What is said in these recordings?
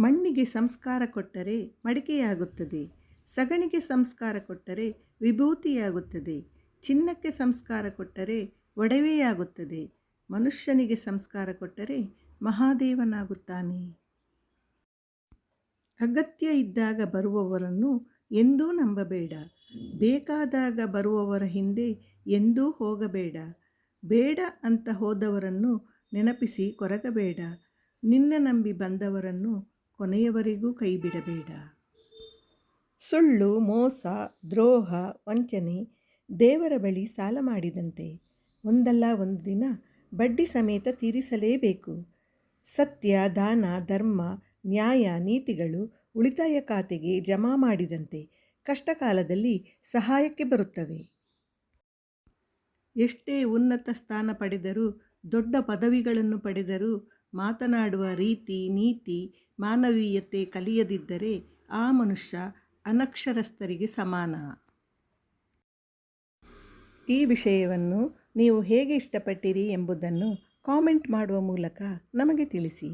ಮಣ್ಣಿಗೆ ಸಂಸ್ಕಾರ ಕೊಟ್ಟರೆ ಮಡಿಕೆಯಾಗುತ್ತದೆ. ಸಗಣಿಗೆ ಸಂಸ್ಕಾರ ಕೊಟ್ಟರೆ ವಿಭೂತಿಯಾಗುತ್ತದೆ. ಚಿನ್ನಕ್ಕೆ ಸಂಸ್ಕಾರ ಕೊಟ್ಟರೆ ಒಡವೆಯಾಗುತ್ತದೆ. ಮನುಷ್ಯನಿಗೆ ಸಂಸ್ಕಾರ ಕೊಟ್ಟರೆ ಮಹಾದೇವನಾಗುತ್ತಾನೆ. ಅಗತ್ಯ ಇದ್ದಾಗ ಬರುವವರನ್ನು ಎಂದೂ ನಂಬಬೇಡ. ಬೇಕಾದಾಗ ಬರುವವರ ಹಿಂದೆ ಎಂದೂ ಹೋಗಬೇಡ. ಬೇಡ ಅಂತ ಹೋದವರನ್ನು ನೆನಪಿಸಿ ಕೊರಗಬೇಡ. ನಿನ್ನ ನಂಬಿ ಬಂದವರನ್ನು ಕೊನೆಯವರೆಗೂ ಕೈಬಿಡಬೇಡ. ಸುಳ್ಳು, ಮೋಸ, ದ್ರೋಹ, ವಂಚನೆ ದೇವರ ಬಳಿ ಸಾಲ ಮಾಡಿದಂತೆ ಒಂದಲ್ಲ ಒಂದು ದಿನ ಬಡ್ಡಿ ಸಮೇತ ತೀರಿಸಲೇಬೇಕು. ಸತ್ಯ, ದಾನ, ಧರ್ಮ, ನ್ಯಾಯ, ನೀತಿಗಳು ಉಳಿತಾಯ ಖಾತೆಗೆ ಜಮಾ ಮಾಡಿದಂತೆ ಕಷ್ಟಕಾಲದಲ್ಲಿ ಸಹಾಯಕ್ಕೆ ಬರುತ್ತವೆ. ಎಷ್ಟೇ ಉನ್ನತ ಸ್ಥಾನ ಪಡೆದರೂ, ದೊಡ್ಡ ಪದವಿಗಳನ್ನು ಪಡೆದರೂ ಮಾತನಾಡುವ ರೀತಿ, ನೀತಿ, ಮಾನವೀಯತೆ ಕಲಿಯದಿದ್ದರೆ ಆ ಮನುಷ್ಯ ಅನಕ್ಷರಸ್ಥರಿಗೆ ಸಮಾನ. ಈ ವಿಷಯವನ್ನು ನೀವು ಹೇಗೆ ಇಷ್ಟಪಟ್ಟಿರಿ ಎಂಬುದನ್ನು ಕಾಮೆಂಟ್ ಮಾಡುವ ಮೂಲಕ ನಮಗೆ ತಿಳಿಸಿ.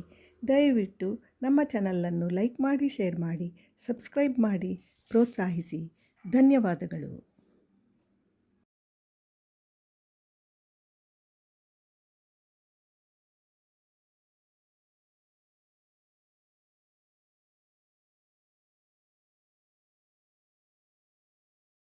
ದಯವಿಟ್ಟು ನಮ್ಮ ಚಾನಲನ್ನು ಲೈಕ್ ಮಾಡಿ, ಶೇರ್ ಮಾಡಿ, ಸಬ್ಸ್ಕ್ರೈಬ್ ಮಾಡಿ, ಪ್ರೋತ್ಸಾಹಿಸಿ. ಧನ್ಯವಾದಗಳು.